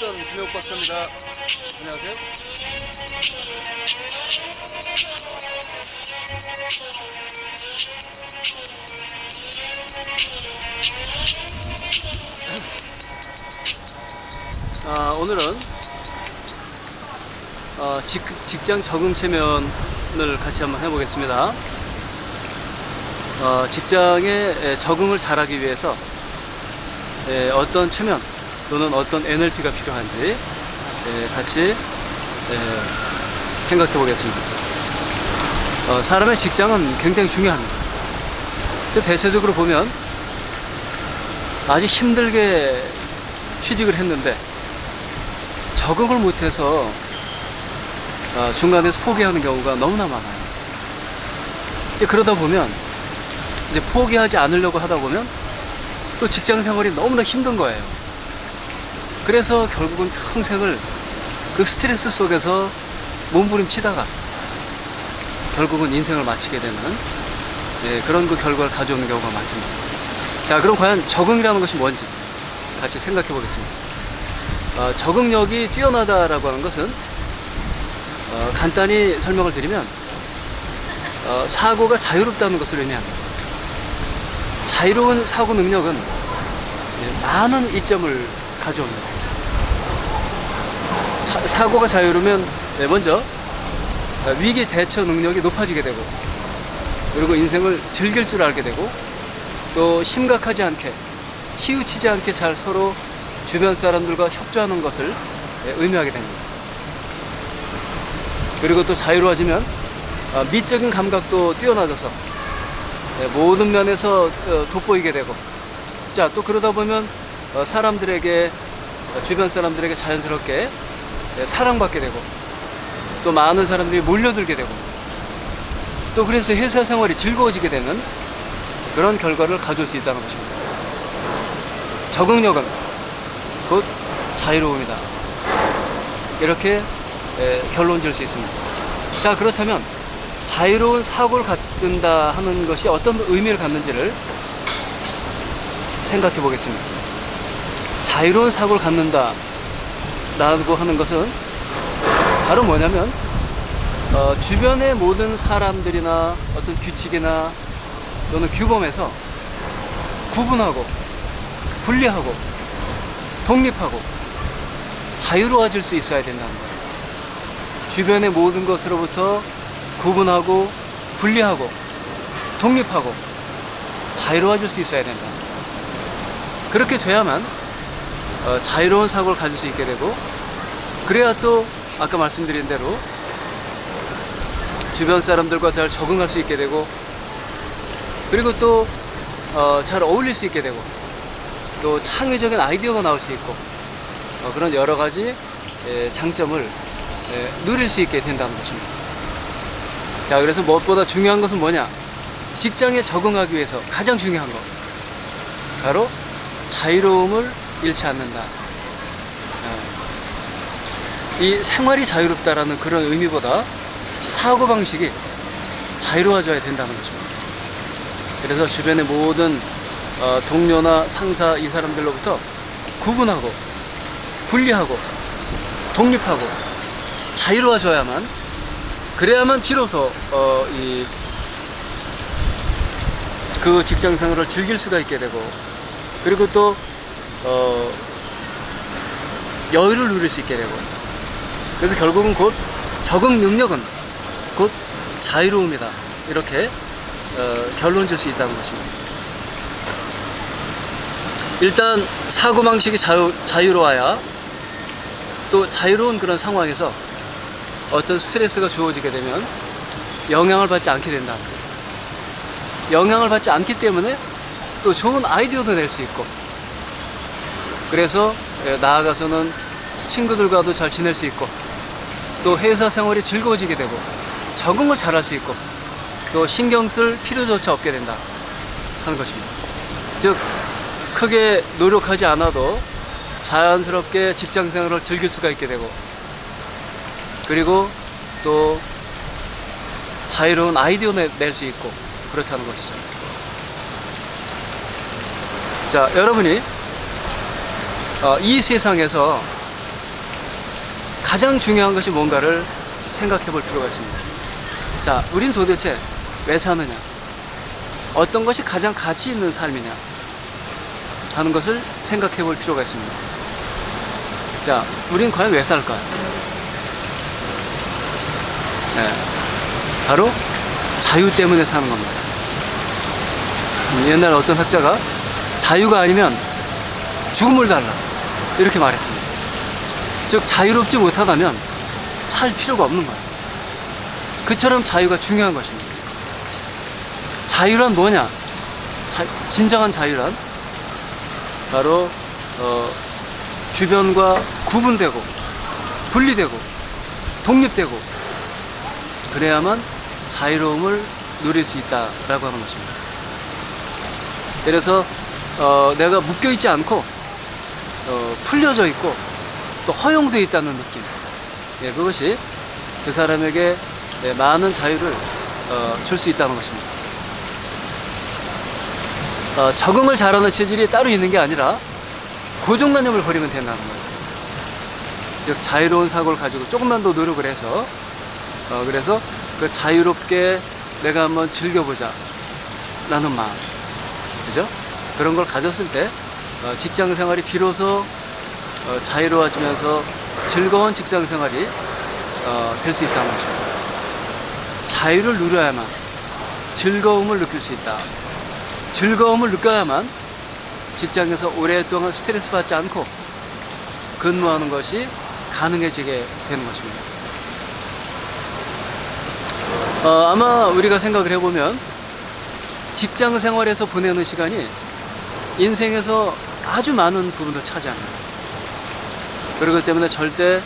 일선 김혜옥 박사입니다. 안녕하세요. 아, 오늘은 어, 직, 직장 적응 체면을 같이 한번 해보겠습니다. 어, 직장에 에, 적응을 잘하기 위해서 에, 어떤 체면 또는 어떤 NLP가 필요한지 에, 같이 에, 생각해 보겠습니다. 어, 사람의 직장은 굉장히 중요합니다. 대체적으로 보면 아주 힘들게 취직을 했는데 적응을 못해서 어, 중간에서 포기하는 경우가 너무나 많아요. 이제 그러다 보면 이제 포기하지 않으려고 하다 보면 또 직장 생활이 너무나 힘든 거예요. 그래서 결국은 평생을 그 스트레스 속에서 몸부림치다가 결국은 인생을 마치게 되는 예, 그런 그 결과를 가져오는 경우가 많습니다. 자, 그럼 과연 적응이라는 것이 뭔지 같이 생각해 보겠습니다. 어, 적응력이 뛰어나다라고 하는 것은 어, 간단히 설명을 드리면 어, 사고가 자유롭다는 것을 의미합니다. 자유로운 사고 능력은 예, 많은 이점을 가져옵니다. 자- 사고가 자유로우면 네, 먼저 어, 위기 대처 능력이 높아지게 되고 그리고 인생을 즐길 줄 알게 되고 또 심각하지 않게 치우치지 않게 잘 서로 주변 사람들과 협조하는 것을 예, 의미하게 됩니다. 그리고 또 자유로워지면 어, 미적인 감각도 뛰어나져서 예, 모든 면에서 어, 돋보이게 되고 자 또 그러다 보면 어, 사람들에게 어, 주변 사람들에게 자연스럽게 예, 사랑받게 되고 또 많은 사람들이 몰려들게 되고 또 그래서 회사 생활이 즐거워지게 되는 그런 결과를 가져올 수 있다는 것입니다. 적응력은 곧 자유로움이다. 이렇게 예, 결론 지을 수 있습니다. 자, 그렇다면 자유로운 사고를 갖는다 하는 것이 어떤 의미를 갖는지를 생각해 보겠습니다. 자유로운 사고를 갖는다 라고 하는 것은 바로 뭐냐면 어, 주변의 모든 사람들이나 어떤 규칙이나 또는 규범에서 구분하고 분리하고 독립하고 자유로워질 수 있어야 된다는 거예요. 주변의 모든 것으로부터 구분하고 분리하고 독립하고 자유로워질 수 있어야 된다. 그렇게 돼야만 어, 자유로운 사고를 가질 수 있게 되고 그래야 또 아까 말씀드린 대로 주변 사람들과 잘 적응할 수 있게 되고 그리고 또 어, 잘 어울릴 수 있게 되고 또 창의적인 아이디어가 나올 수 있고 어, 그런 여러 가지 예, 장점을 예, 누릴 수 있게 된다는 것입니다. 자, 그래서 무엇보다 중요한 것은 뭐냐? 직장에 적응하기 위해서 가장 중요한 것 바로 자유로움을 잃지 않는다. 어, 이 생활이 자유롭다라는 그런 의미보다 사고 방식이 자유로워져야 된다는 것입니다. 그래서 주변의 모든 어, 동료나 상사 이 사람들로부터 구분하고 분리하고 독립하고 자유로워져야만 그래야만 비로소 어, 이, 그 직장 생활을 즐길 수가 있게 되고 그리고 또 어, 여유를 누릴 수 있게 되고 그래서 결국은 곧 적응 능력은 곧 자유로움이다 이렇게 어, 결론 질 수 있다는 것입니다. 일단 사고 방식이 자유, 자유로워야 또 자유로운 그런 상황에서 어떤 스트레스가 주어지게 되면 영향을 받지 않게 된다. 영향을 받지 않기 때문에 또 좋은 아이디어도 낼 수 있고 그래서 예, 나아가서는 친구들과도 잘 지낼 수 있고 또 회사 생활이 즐거워지게 되고 적응을 잘 할 수 있고 또 신경 쓸 필요조차 없게 된다 하는 것입니다. 즉 크게 노력하지 않아도 자연스럽게 직장 생활을 즐길 수가 있게 되고 그리고 또 자유로운 아이디어 낼 수 있고 그렇다는 것이죠. 자, 여러분이 어, 이 세상에서 가장 중요한 것이 뭔가를 생각해 볼 필요가 있습니다. 자, 우린 도대체 왜 사느냐? 어떤 것이 가장 가치 있는 삶이냐? 하는 것을 생각해 볼 필요가 있습니다. 자, 우린 과연 왜 살까요? 네, 바로 자유 때문에 사는 겁니다. 음, 옛날 어떤 학자가 자유가 아니면 죽음을 달라 이렇게 말했습니다. 즉 자유롭지 못하다면 살 필요가 없는 거예요. 그처럼 자유가 중요한 것입니다. 자유란 뭐냐? 자- 진정한 자유란 바로 어, 주변과 구분되고 분리되고 독립되고 그래야만 자유로움을 누릴 수 있다라고 하는 것입니다. 그래서 어, 내가 묶여 있지 않고 어, 풀려져 있고 또 허용되어 있다는 느낌. 예, 그것이 그 사람에게 예, 많은 자유를 어, 줄수 있다는 것입니다. 어, 적응을 잘하는 체질이 따로 있는 게 아니라 고정관념을 버리면 된다는 거예요. 즉 자유로운 사고를 가지고 조금만 더 노력을 해서 어, 그래서 그 자유롭게 내가 한번 즐겨보자 라는 마음 그죠? 그런 걸 가졌을 때 어, 직장 생활이 비로소 어, 자유로워지면서 즐거운 직장 생활이 어, 될수 있다는 것입니다. 자유를 누려야만 즐거움을 느낄 수 있다. 즐거움을 느껴야만 직장에서 오랫동안 스트레스 받지 않고 근무하는 것이 가능해지게 되는 것입니다. 어, 아마 우리가 생각을 해보면 직장 생활에서 보내는 시간이 인생에서 아주 많은 부분을 차지합니다. 그렇기 때문에 절대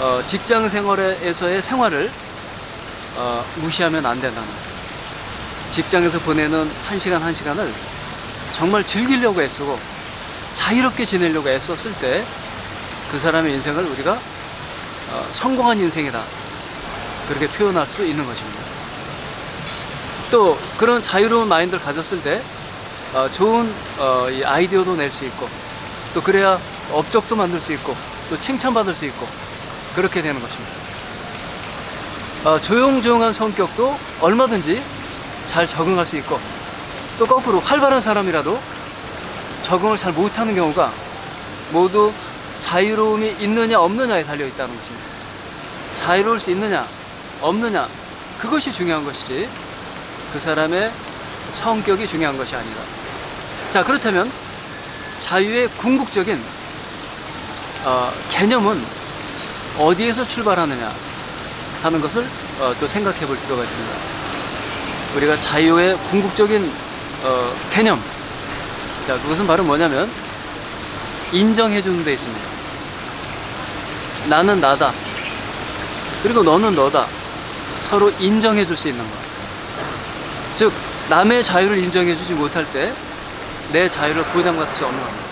어, 직장 생활에서의 생활을 어, 무시하면 안 된다는. 직장에서 보내는 한 시간 한 시간을 정말 즐기려고 애쓰고 자유롭게 지내려고 애썼을 때 그 사람의 인생을 우리가 어, 성공한 인생이다. 그렇게 표현할 수 있는 것입니다. 또 그런 자유로운 마인드를 가졌을 때 어, 좋은 어, 이 아이디어도 낼 수 있고 또 그래야 업적도 만들 수 있고 또 칭찬받을 수 있고 그렇게 되는 것입니다. 어, 조용조용한 성격도 얼마든지 잘 적응할 수 있고 또 거꾸로 활발한 사람이라도 적응을 잘 못하는 경우가 모두 자유로움이 있느냐 없느냐에 달려 있다는 것입니다. 자유로울 수 있느냐 없느냐 그것이 중요한 것이지 그 사람의 성격이 중요한 것이 아니다. 자 그렇다면 자유의 궁극적인 어, 개념은 어디에서 출발하느냐 하는 것을 어, 또 생각해 볼 필요가 있습니다. 우리가 자유의 궁극적인 어, 개념 자 그것은 바로 뭐냐면 인정해 주는 데 있습니다. 나는 나다. 그리고 너는 너다. 서로 인정해 줄 수 있는 것. 즉, 남의 자유를 인정해 주지 못할 때 내 자유를 보장받을 수 없는 겁니다.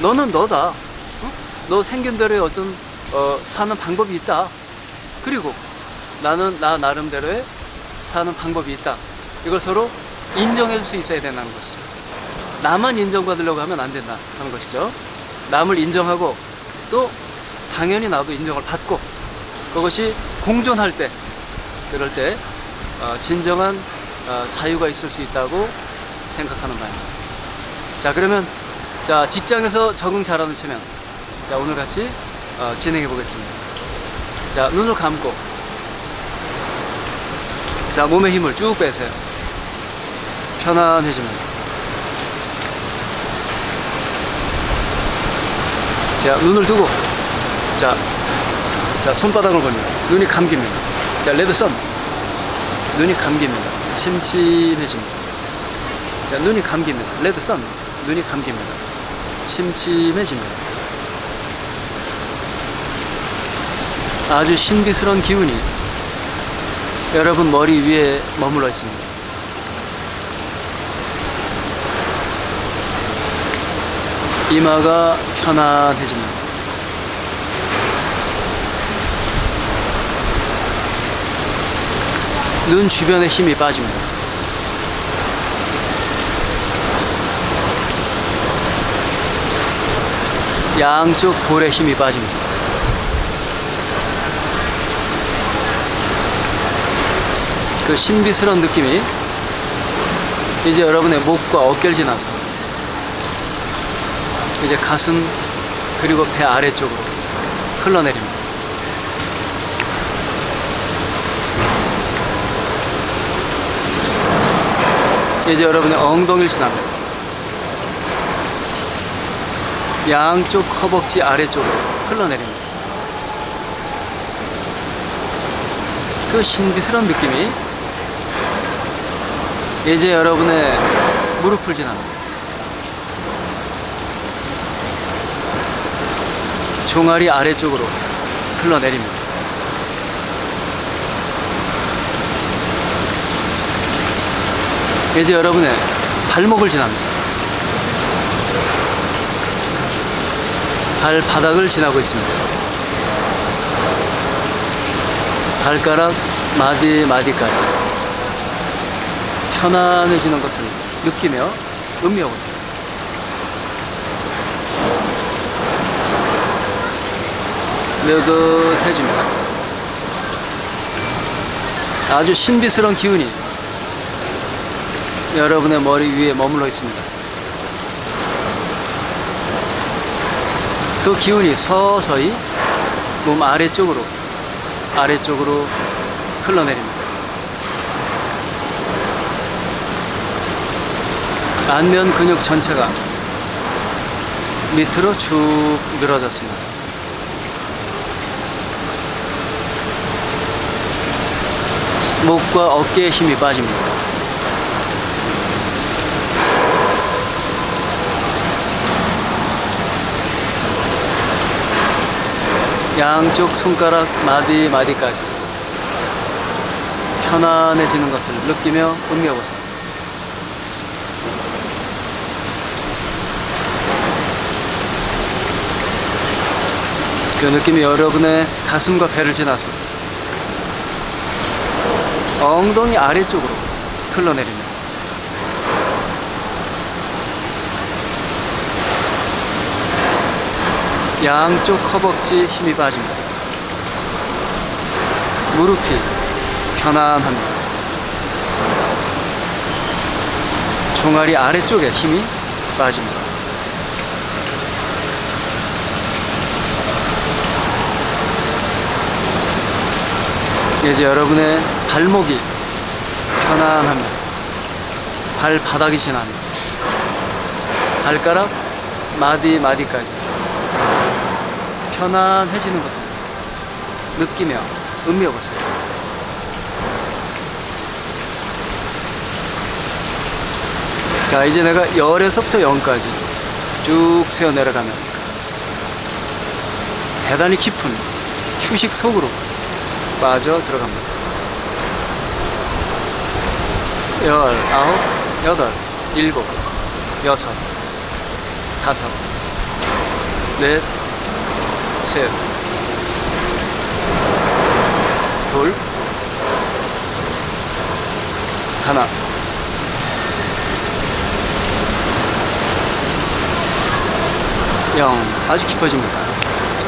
너는 너다. 어? 너 생긴 대로의 어떤 어, 사는 방법이 있다. 그리고 나는 나 나름대로의 사는 방법이 있다. 이걸 서로 인정해 줄 수 있어야 된다는 것이죠. 나만 인정받으려고 하면 안 된다 하는 것이죠. 남을 인정하고 또 당연히 나도 인정을 받고 그것이 공존할 때 그럴 때 어, 진정한 어, 자유가 있을 수 있다고 생각하는 바입니다. 자 그러면 자 직장에서 적응 잘하는 체면 자 오늘 같이 어, 진행해 보겠습니다. 자 눈을 감고 자 몸의 힘을 쭉 빼세요. 편안해집니다. 자, 눈을 두고, 자, 자, 손바닥을 벌립니다. 눈이 감깁니다. 자, 레드 선. 눈이 감깁니다. 침침해집니다. 자, 눈이 감깁니다. 레드 선. 눈이 감깁니다. 침침해집니다. 아주 신비스러운 기운이 여러분 머리 위에 머물러 있습니다. 이마가 편안해집니다. 눈 주변에 힘이 빠집니다. 양쪽 볼에 힘이 빠집니다. 그 신비스러운 느낌이 이제 여러분의 목과 어깨를 지나서 이제 가슴 그리고 배 아래쪽으로 흘러내립니다. 이제 여러분의 엉덩이를 지납니다. 양쪽 허벅지 아래쪽으로 흘러내립니다. 그 신비스러운 느낌이 이제 여러분의 무릎을 지납니다. 종아리 아래쪽으로 흘러내립니다. 이제 여러분의 발목을 지납니다. 발바닥을 지나고 있습니다. 발가락 마디 마디까지 편안해지는 것을 느끼며 음미해보세요. 느긋해집니다. 아주 신비스러운 기운이 여러분의 머리 위에 머물러 있습니다. 그 기운이 서서히 몸 아래쪽으로 아래쪽으로 흘러내립니다. 안면 근육 전체가 밑으로 쭉 늘어졌습니다. 목과 어깨에 힘이 빠집니다. 양쪽 손가락 마디 마디까지 편안해지는 것을 느끼며 음미해보세요. 그 느낌이 여러분의 가슴과 배를 지나서 엉덩이 아래쪽으로 흘러내립니다. 양쪽 허벅지 힘이 빠집니다. 무릎이 편안합니다. 종아리 아래쪽에 힘이 빠집니다. 이제 여러분의 발목이 편안합니다. 발바닥이 지납니다. 발가락 마디 마디까지 편안해지는 것을 느끼며 음미해보세요. 자, 이제 내가 열에서부터 영까지 쭉 세어 내려가면 대단히 깊은 휴식 속으로 빠져 들어갑니다. 열, 아홉, 여덟, 일곱, 여섯, 다섯, 넷, 셋, 둘, 하나. 영, 아주 깊어집니다.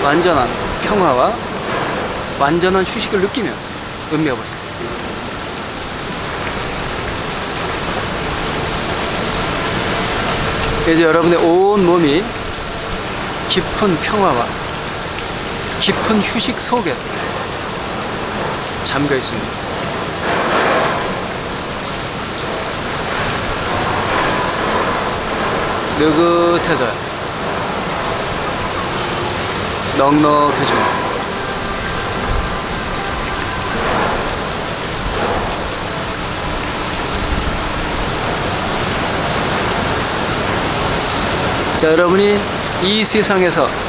완전한 평화와 완전한 휴식을 느끼며 음미해보세요. 이제 여러분의 온 몸이 깊은 평화와 깊은 휴식 속에 잠겨 있습니다. 느긋해져요. 넉넉해집니다. 자, 여러분이 이 세상에서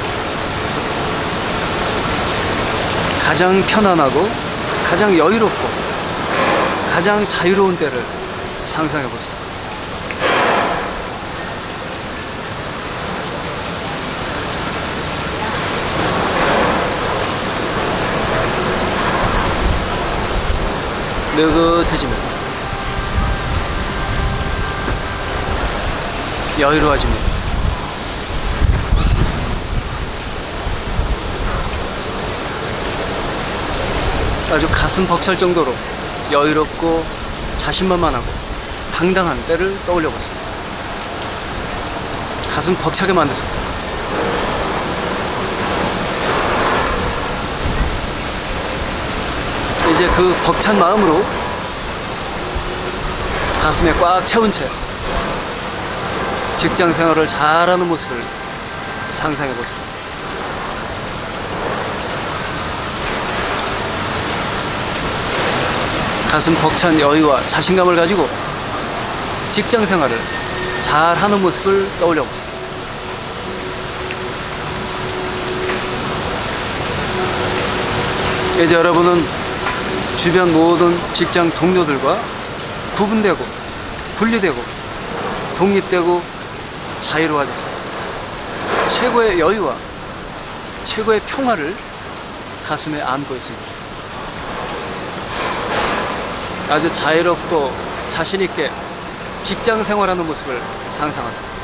가장 편안하고 가장 여유롭고 가장 자유로운 때를 상상해 보세요. 느긋해집니다. 여유로워집니다. 아주 가슴 벅찰 정도로 여유롭고 자신만만하고 당당한 때를 떠올려 보세요. 가슴 벅차게 만드세요. 이제 그 벅찬 마음으로 가슴에 꽉 채운 채 직장 생활을 잘하는 모습을 상상해 보세요. 가슴 벅찬 여유와 자신감을 가지고 직장 생활을 잘 하는 모습을 떠올려 보세요. 이제 여러분은 주변 모든 직장 동료들과 구분되고 분리되고 독립되고 자유로워졌어요. 최고의 여유와 최고의 평화를 가슴에 안고 있습니다. 아주 자유롭고 자신있게 직장 생활하는 모습을 상상하세요.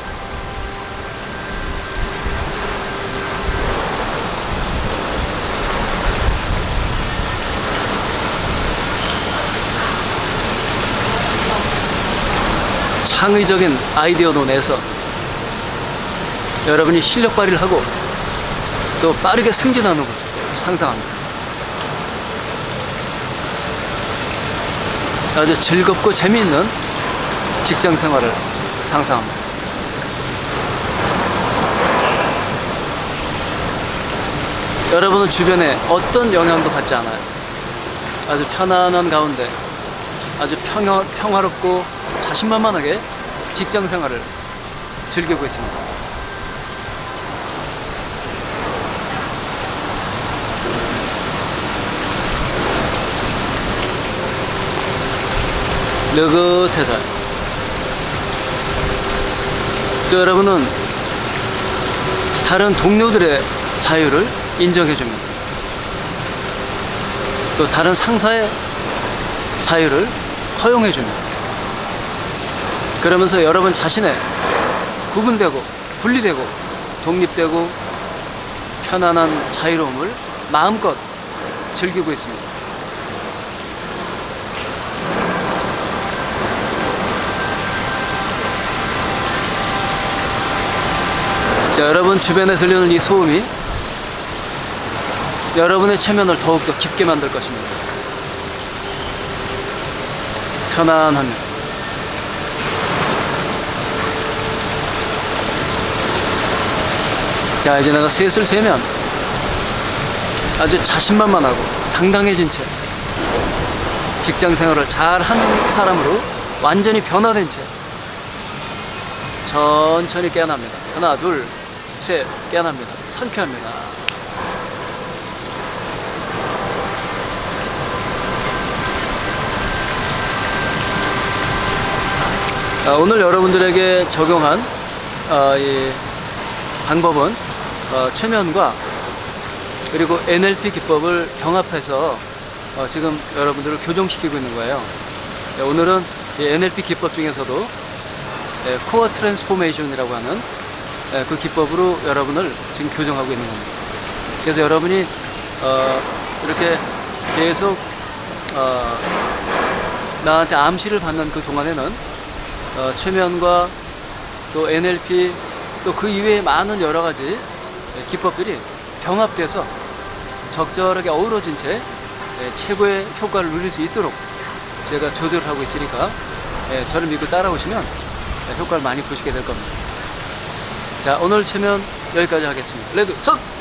창의적인 아이디어도 내서 여러분이 실력 발휘를 하고 또 빠르게 승진하는 모습 상상합니다. 아주 즐겁고 재미있는 직장 생활을 상상합니다. 여러분은 주변에 어떤 영향도 받지 않아요. 아주 편안한 가운데 아주 평화, 평화롭고 자신만만하게 직장 생활을 즐기고 있습니다. 느긋해져요. 또 여러분은 다른 동료들의 자유를 인정해줍니다. 또 다른 상사의 자유를 허용해줍니다. 그러면서 여러분 자신의 구분되고 분리되고 독립되고 편안한 자유로움을 마음껏 즐기고 있습니다. 자, 여러분 주변에 들리는 이 소음이 여러분의 체면을 더욱더 깊게 만들 것입니다. 편안합니다. 자, 이제 내가 셋을 세면 아주 자신만만하고 당당해진 채 직장 생활을 잘 하는 사람으로 완전히 변화된 채 천천히 깨어납니다. 하나, 둘, 셋, 깨어납니다. 상쾌합니다. 아, 오늘 여러분들에게 적용한 어, 이 방법은 어, 최면과 그리고 NLP 기법을 경합해서 어, 지금 여러분들을 교정시키고 있는 거예요. 네, 오늘은 이 NLP 기법 중에서도 예, 코어 트랜스포메이션이라고 하는 예, 그 기법으로 여러분을 지금 교정하고 있는 겁니다. 그래서 여러분이 어, 이렇게 계속 어, 나한테 암시를 받는 그 동안에는 어, 최면과 또 NLP 또 그 이외에 많은 여러 가지 예, 기법들이 병합돼서 적절하게 어우러진 채 예, 최고의 효과를 누릴 수 있도록 제가 조절을 하고 있으니까 예, 저를 믿고 따라오시면 예, 효과를 많이 보시게 될 겁니다. 자, 오늘 체면 여기까지 하겠습니다. 레드, 선!